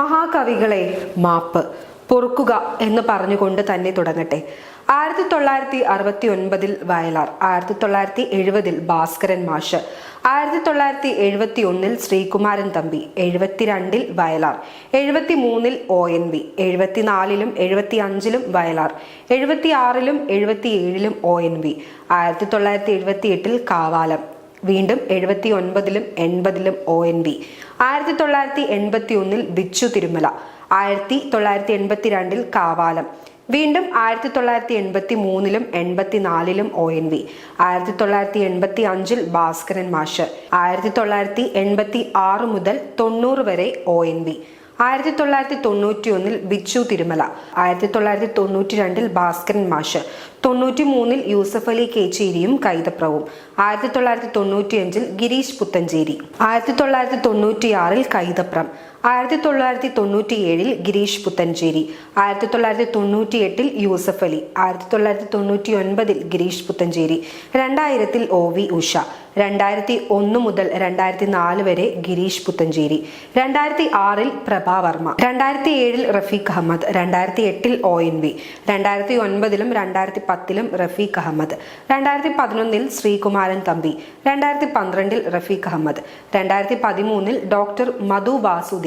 മഹാകവികളെ മാപ്പ് പൊറുക്കുക എന്ന് പറഞ്ഞുകൊണ്ട് തന്നെ തുടങ്ങട്ടെ. ആയിരത്തി തൊള്ളായിരത്തി അറുപത്തി ഒൻപതിൽ വയലാർ ആയിരത്തി തൊള്ളായിരത്തി എഴുപതിൽ ഭാസ്കരൻ മാഷ് ആയിരത്തി തൊള്ളായിരത്തി എഴുപത്തി ഒന്നിൽ ശ്രീകുമാരൻ തമ്പി എഴുപത്തിരണ്ടിൽ വയലാർ എഴുപത്തി മൂന്നിൽ ഒ എൻ വി എഴുപത്തിനാലിലും എഴുപത്തി അഞ്ചിലും വയലാർ എഴുപത്തി ആറിലും എഴുപത്തി ഏഴിലും ഒ എൻ വി ആയിരത്തി തൊള്ളായിരത്തി എഴുപത്തി എട്ടിൽ കാവാലം വീണ്ടും എഴുപത്തി ഒൻപതിലും എൺപതിലും ഒ എൻ വി ആയിരത്തി തൊള്ളായിരത്തി എൺപത്തി ഒന്നിൽ ബിച്ചു തിരുമല. ആയിരത്തി തൊള്ളായിരത്തി എൺപത്തി രണ്ടിൽ കാവാലം. വീണ്ടും ആയിരത്തി തൊള്ളായിരത്തി എൺപത്തി മൂന്നിലും എൺപത്തിനാലിലും ഒ എൻ വി ആയിരത്തി തൊള്ളായിരത്തി എൺപത്തി അഞ്ചിൽ ഭാസ്കരൻ മാഷ്. ആയിരത്തി തൊള്ളായിരത്തി എൺപത്തി ആറ് മുതൽ തൊണ്ണൂറ് വരെ ഒ എൻ വി ആയിരത്തി തൊള്ളായിരത്തി തൊണ്ണൂറ്റി ഒന്നിൽ ബിച്ചു തിരുമല ആയിരത്തി തൊള്ളായിരത്തി തൊണ്ണൂറ്റി രണ്ടിൽ ഭാസ്കരൻ മാഷ് തൊണ്ണൂറ്റി മൂന്നിൽ യൂസഫ് അലി കേച്ചേരിയും കൈതപ്രവും ആയിരത്തി തൊള്ളായിരത്തി തൊണ്ണൂറ്റി അഞ്ചിൽ ഗിരീഷ് പുത്തഞ്ചേരി ആയിരത്തി തൊള്ളായിരത്തി തൊണ്ണൂറ്റിയാറിൽ കൈതപ്രം ആയിരത്തി തൊള്ളായിരത്തി തൊണ്ണൂറ്റി ഏഴിൽ ഗിരീഷ് പുത്തഞ്ചേരി ആയിരത്തി തൊള്ളായിരത്തി തൊണ്ണൂറ്റി എട്ടിൽ യൂസഫ് അലി ആയിരത്തി തൊള്ളായിരത്തി തൊണ്ണൂറ്റി ഒൻപതിൽ ഗിരീഷ് പുത്തഞ്ചേരി രണ്ടായിരത്തിൽ ഒ വി ഉഷ രണ്ടായിരത്തി ഒന്ന് മുതൽ രണ്ടായിരത്തി നാല് വരെ ഗിരീഷ് പുത്തഞ്ചേരി രണ്ടായിരത്തി ആറിൽ പ്രഭാവർമ്മ രണ്ടായിരത്തി ഏഴിൽ റഫീഖ് അഹമ്മദ് രണ്ടായിരത്തി എട്ടിൽ ഒ എൻ വി രണ്ടായിരത്തി ഒൻപതിലും രണ്ടായിരത്തി പത്തിലും റഫീഖ് അഹമ്മദ് രണ്ടായിരത്തി പതിനൊന്നിൽ ശ്രീകുമാരൻ തമ്പി രണ്ടായിരത്തി പന്ത്രണ്ടിൽ റഫീഖ് അഹമ്മദ് രണ്ടായിരത്തി പതിമൂന്നിൽ ഡോക്ടർ മധു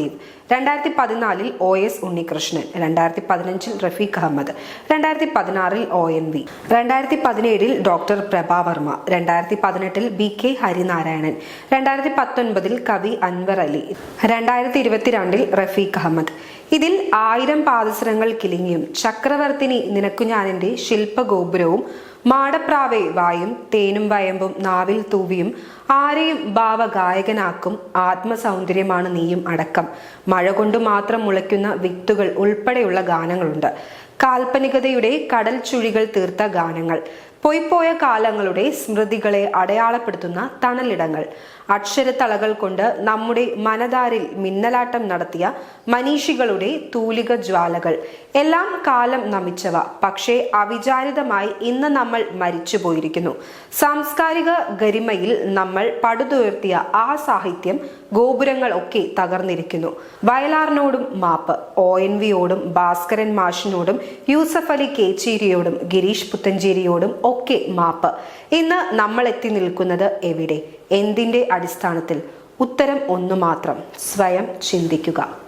വാസുദേവ് രണ്ടായിരത്തി പതിനാലിൽ ഒ എസ് ഉണ്ണികൃഷ്ണൻ. രണ്ടായിരത്തി പതിനഞ്ചിൽ റഫീഖ് അഹമ്മദ്. രണ്ടായിരത്തി പതിനാറിൽ ഒ എൻ വി. രണ്ടായിരത്തി പതിനേഴിൽ ഡോക്ടർ പ്രഭാവർമ്മ രണ്ടായിരത്തി പതിനെട്ടിൽ ബി കെ ഹരിനാരായണൻ. രണ്ടായിരത്തി പത്തൊൻപതിൽ കവി അൻവർ അലി. രണ്ടായിരത്തി ഇരുപത്തിരണ്ടിൽ റഫീഖ് അഹമ്മദ്. ഇതിൽ ആയിരം പാദസരങ്ങൾ കിളിങ്ങിയും ചക്രവർത്തിനി നിനക്കുഞ്ഞാനിന്റെ ശില്പഗോപുരവും മാടപ്രാവെ വായും തേനും വയമ്പും നാവിൽ തൂവിയും ആരെയും ഭാവഗായകനാക്കും. ആത്മസൗന്ദര്യമാണ് നീയും അടക്കം. മഴ കൊണ്ട് മാത്രം മുളയ്ക്കുന്ന വിത്തുകൾ ഉൾപ്പെടെയുള്ള ഗാനങ്ങളുണ്ട്. കാൽപ്പനികതയുടെ കടൽ ചുഴികൾ തീർത്ത ഗാനങ്ങൾ. പൊയ്പോയ കാലങ്ങളുടെ സ്മൃതികളെ അടയാളപ്പെടുത്തുന്ന തണലിടങ്ങൾ. അക്ഷരത്തളകൾ കൊണ്ട് നമ്മുടെ മനതാരിൽ മിന്നലാട്ടം നടത്തിയ മനീഷികളുടെ തൂലിക ജ്വാലകൾ. എല്ലാം കാലം നമിച്ചവ. പക്ഷേ അവിചാരിതമായി ഇന്ന് നമ്മൾ മരിച്ചു പോയിരിക്കുന്നു. സാംസ്കാരിക ഗരിമയിൽ നമ്മൾ പടുതുയർത്തിയ ആ സാഹിത്യം ഗോപുരങ്ങൾ ഒക്കെ തകർന്നിരിക്കുന്നു. വയലാറിനോടും മാപ്പ് ഒ എൻ വിയോടും ഭാസ്കരൻ മാഷിനോടും യൂസഫ് അലി കേച്ചേരിയോടും ഗിരീഷ് പുത്തഞ്ചേരിയോടും ഒക്കെ മാപ്പ്. ഇന്ന് നമ്മൾ എത്തി നിൽക്കുന്നത് എവിടെ? എന്തിന്റെ അടിസ്ഥാനത്തിൽ? ഉത്തരം ഒന്ന് മാത്രം. സ്വയം ചിന്തിക്കുക.